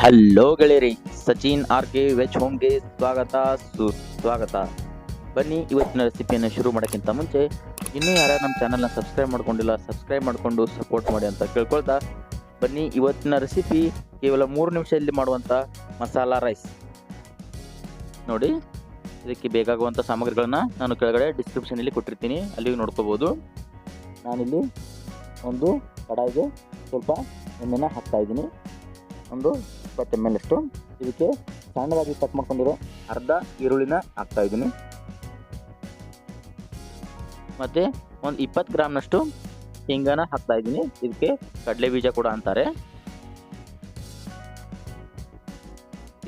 Hello ಗೆಳೆಯರಿ, Sachin R K veg ಹೋಮ್ಗೆ ಸ್ವಾಗತ ಸುಸ್ವಾಗತ ಬನ್ನಿ, ಇವತ್ತಿನ ರೆಸಿಪಿಯನ್ನು ಶುರು ಮಾಡೋಕ್ಕಿಂತ ಮುಂಚೆ, ಇನ್ನೂ ಯಾರ್ಯಾರು ನಮ್ಮ ಚಾನಲ್ನ ಸಬ್ಸ್ಕ್ರೈಬ್ ಮಾಡ್ಕೊಂಡಿಲ್ಲ ಸಬ್ಸ್ಕ್ರೈಬ್ ಮಾಡಿಕೊಂಡು ಸಪೋರ್ಟ್ ಮಾಡಿ ಅಂತ ಕೇಳ್ಕೊಳ್ತಾ, ಬನ್ನಿ, ಇವತ್ತಿನ ರೆಸಿಪಿ ಕೇವಲ ಮೂರು ನಿಮಿಷದಲ್ಲಿ ಮಾಡುವಂಥ ಮಸಾಲ ರೈಸ್ ನೋಡಿ, ಇದಕ್ಕೆ ಬೇಕಾಗುವಂಥ ಸಾಮಗ್ರಿಗಳನ್ನ ನಾನು ಕೆಳಗಡೆ ಡಿಸ್ಕ್ರಿಪ್ಷನಲ್ಲಿ ಕೊಟ್ಟಿರ್ತೀನಿ ಅಲ್ಲಿಗೆ ನೋಡ್ಕೋಬೋದು. ನಾನಿಲ್ಲಿ ಒಂದು ಕಡಾಯಿಗೆ ಸ್ವಲ್ಪ ಎಣ್ಣೆನ ಹಾಕ್ತಾ ಇದ್ದೀನಿ. ಒಂದು ಇಪ್ಪತ್ತು ಎಂ ಎಲ್ ಅಷ್ಟು. ಇದಕ್ಕೆ ಸಣ್ಣದಾಗಿ ಕಟ್ ಮಾಡ್ಕೊಂಡಿರೋ ಅರ್ಧ ಈರುಳ್ಳಿನ ಹಾಕ್ತಾ ಇದ್ದೀನಿ. ಮತ್ತೆ ಒಂದು ಇಪ್ಪತ್ತು ಗ್ರಾಮ್ನಷ್ಟು ಶೇಂಗಾನ ಹಾಕ್ತಾ ಇದ್ದೀನಿ. ಇದಕ್ಕೆ ಕಡಲೆ ಬೀಜ ಕೂಡ ಅಂತಾರೆ.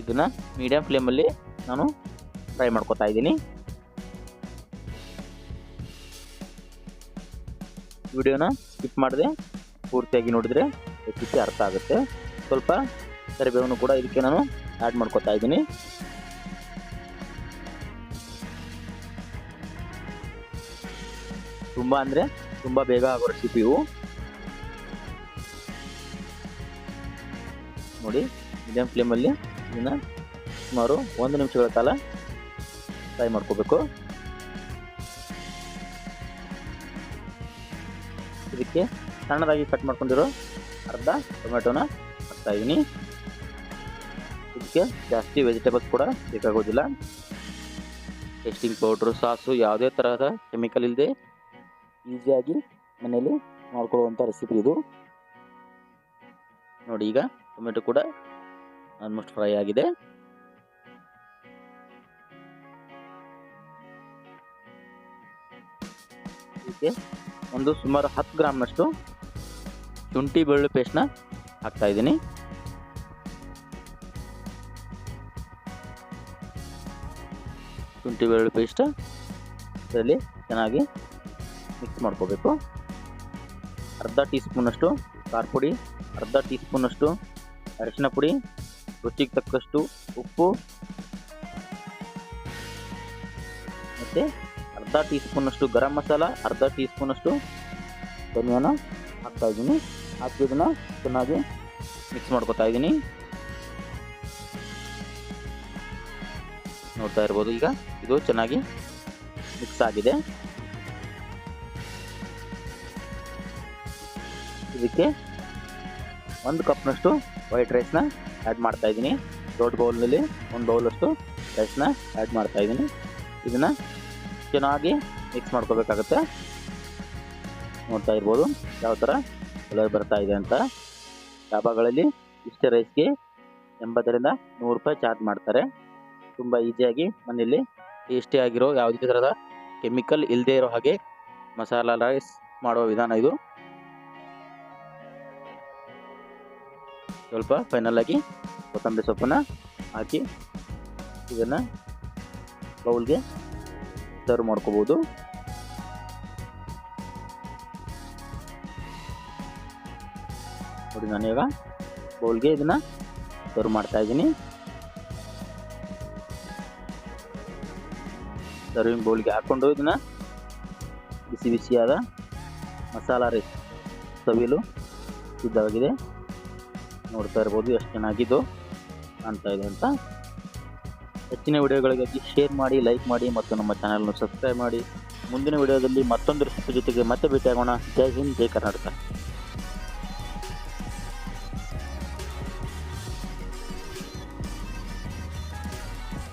ಇದನ್ನು ಮೀಡಿಯಂ ಫ್ಲೇಮಲ್ಲಿ ನಾನು ಫ್ರೈ ಮಾಡ್ಕೊತಾ ಇದ್ದೀನಿ. ವಿಡಿಯೋನ ಸ್ಕಿಪ್ ಮಾಡಿದೆ ಪೂರ್ತಿಯಾಗಿ ನೋಡಿದ್ರೆ ಹೆಚ್ಚಿಗೆ ಅರ್ಥ ಆಗುತ್ತೆ. ಸ್ವಲ್ಪ ಕರಿಬೇವನ್ನು ಕೂಡ ಇದಕ್ಕೆ ನಾನು ಆ್ಯಡ್ ಮಾಡ್ಕೊತಾ ಇದ್ದೀನಿ. ತುಂಬ ಅಂದರೆ ತುಂಬ ಬೇಗ ಆಗೋ ರೆಸಿಪಿ ಇವು. ನೋಡಿ ಮೀಡಿಯಂ ಫ್ಲೇಮಲ್ಲಿ ಇದನ್ನು ಸುಮಾರು ಒಂದು ನಿಮಿಷಗಳ ಕಾಲ ಫ್ರೈ ಮಾಡ್ಕೋಬೇಕು. ಇದಕ್ಕೆ ಸಣ್ಣದಾಗಿ ಕಟ್ ಮಾಡ್ಕೊಂಡಿರೋ ಅರ್ಧ ಟೊಮೆಟೊನ ಹಾಕ್ತಾ ಇದ್ದೀನಿ ಇದಕ್ಕೆ ಜಾಸ್ತಿ ವೆಜಿಟೇಬಲ್ಸ್ ಕೂಡ ಬೇಕಾಗೋದಿಲ್ಲ. ಟೇಸ್ಟಿಂಗ್ ಪೌಡ್ರು ಸಾಸು, ಯಾವುದೇ ತರಹದ ಕೆಮಿಕಲ್ ಇಲ್ಲದೆ ಈಸಿಯಾಗಿ ಮನೆಯಲ್ಲಿ ಮಾಡ್ಕೊಳ್ಳುವಂಥ ರೆಸಿಪಿ ಇದು. ನೋಡಿ ಈಗ ಟೊಮೆಟೊ ಕೂಡ ಆಲ್ಮೋಸ್ಟ್ ಫ್ರೈ ಆಗಿದೆ. ಇದಕ್ಕೆ ಒಂದು ಸುಮಾರು ಹತ್ತು ಗ್ರಾಮ್ನಷ್ಟು ಶುಂಠಿ ಬೆಳ್ಳುಳ್ಳಿ ಪೇಸ್ಟ್ನ ಹಾಕ್ತಾ ಇದ್ದೀನಿ. ಶುಂಠಿ ಬೆಳ್ಳುಳ್ಳಿ ಪೇಸ್ಟ್ ಇದರಲ್ಲಿ ಚೆನ್ನಾಗಿ ಮಿಕ್ಸ್ ಮಾಡ್ಕೋಬೇಕು. ಅರ್ಧ ಟೀ ಸ್ಪೂನಷ್ಟು ಖಾರ ಪುಡಿ, ಅರ್ಧ ಟೀ ಸ್ಪೂನಷ್ಟು ಅರಿಶಿನ ಪುಡಿ, ರುಚಿಗೆ ತಕ್ಕಷ್ಟು ಉಪ್ಪು ಮತ್ತು ಅರ್ಧ ಟೀ ಸ್ಪೂನಷ್ಟು ಗರಂ ಮಸಾಲ, ಅರ್ಧ ಟೀ ಸ್ಪೂನಷ್ಟು ಧನಿಯಾನ ಹಾಕ್ತಾ ಇದ್ದೀನಿ. ಹಾಕಿ ಇದನ್ನು ಚೆನ್ನಾಗಿ ಮಿಕ್ಸ್ ಮಾಡ್ಕೊತಾ ಇದ್ದೀನಿ. ನೋಡ್ತಾ ಇರ್ಬೋದು ಈಗ ಇದು ಚೆನ್ನಾಗಿ ಮಿಕ್ಸ್ ಆಗಿದೆ. ಇದಕ್ಕೆ ಒಂದು ಕಪ್ನಷ್ಟು ವೈಟ್ ರೈಸ್ನ ಆ್ಯಡ್ ಮಾಡ್ತಾ ಇದ್ದೀನಿ. ದೊಡ್ಡ ಬೌಲ್ನಲ್ಲಿ ಒಂದು ಬೌಲಷ್ಟು ರೈಸ್ನ ಆ್ಯಡ್ ಮಾಡ್ತಾ ಇದ್ದೀನಿ. ಇದನ್ನು ಚೆನ್ನಾಗಿ ಮಿಕ್ಸ್ ಮಾಡ್ಕೋಬೇಕಾಗತ್ತೆ. ನೋಡ್ತಾ ಇರ್ಬೋದು ಯಾವ ಥರ ಕಲರ್ ಬರ್ತಾ ಇದೆ ಅಂತ. ಡಾಬಾಗಳಲ್ಲಿ ಇಷ್ಟೇ ರೈಸ್ಗೆ ಎಂಬತ್ತರಿಂದ ನೂರು ರೂಪಾಯಿ ಚಾರ್ಜ್ ಮಾಡ್ತಾರೆ. ತುಂಬ ಈಸಿಯಾಗಿ ಮನೆಯಲ್ಲಿ ಟೇಸ್ಟಿ ಆಗಿರೋ ಯಾವುದೇ ಥರದ ಕೆಮಿಕಲ್ ಇಲ್ಲದೆ ಇರೋ ಹಾಗೆ ಮಸಾಲ ರೈಸ್ ಮಾಡುವ ವಿಧಾನ ಇದು. ಸ್ವಲ್ಪ ಫೈನಲ್ ಆಗಿ ಕೊತ್ತಂಬರಿ ಸೊಪ್ಪನ್ನು ಹಾಕಿ ಇದನ್ನು ಬೌಲ್ಗೆ ಸರ್ವ್ ಮಾಡ್ಕೋಬೋದು. ನೋಡಿ ನಾನು ಇವಾಗ ಬೌಲ್ಗೆ ಇದನ್ನ ಸರ್ವ್ ಮಾಡ್ತಾ ಇದ್ದೀನಿ. ಸರ್ವಿಂಗ್ ಬೌಲ್ಗೆ ಹಾಕ್ಕೊಂಡು ಇದನ್ನ ಬಿಸಿ ಬಿಸಿಯಾದ ಮಸಾಲ ರೈಸ್ ಸವಿಯಲು ಸಿದ್ಧವಾಗಿದೆ ನೋಡ್ತಾ ಇರ್ಬೋದು ಎಷ್ಟು ಚೆನ್ನಾಗಿದ್ದು ಕಾಣ್ತಾ ಇದೆ ಅಂತ. ಹೆಚ್ಚಿನ ವಿಡಿಯೋಗಳಿಗಾಗಿ ಶೇರ್ ಮಾಡಿ ಲೈಕ್ ಮಾಡಿ ಮತ್ತು ನಮ್ಮ ಚಾನಲ್ನ ಸಬ್ಸ್ಕ್ರೈಬ್ ಮಾಡಿ. ಮುಂದಿನ ವಿಡಿಯೋದಲ್ಲಿ ಮತ್ತೊಂದು ರೆಸಿಪಿ ಜೊತೆಗೆ ಮತ್ತೆ ಭೇಟಿಯಾಗೋಣ. ಜೈ ಹಿಂದ್, ಜೈ ಕರ್ನಾಟಕ.